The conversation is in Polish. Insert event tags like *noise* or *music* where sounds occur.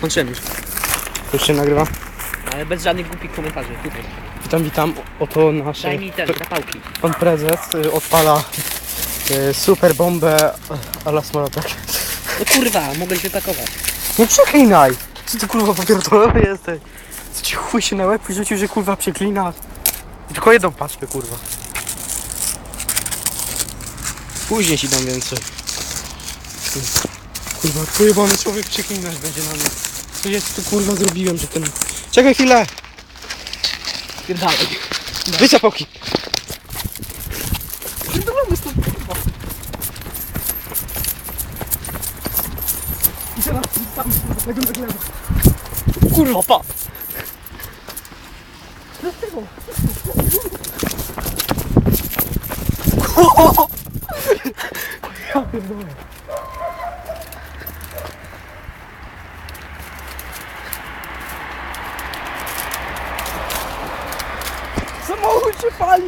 Zakończyłem już. Już się nagrywa. Ale bez żadnych głupich komentarzy. Tutaj. Witam, witam. Oto nasze... Daj mi ten, zapałki. Pan prezes y, odpala y, super bombę a la. No kurwa, mogę się wypakować. Nie przeklinaj! Co ty kurwa popierdolony jesteś? Co ci chuj się na łeb wyrzucił, że kurwa przeklina? Tylko jedną paczkę kurwa. Później ci dam więcej. Kurwa, pojebany człowiek przeklinać będzie na mnie. Co ja ci tu kurwa zrobiłem, że ten... Czekaj chwilę! Pierdalej. Wyjdź zapałki! Kurwa, pa! *laughs* Samou, te!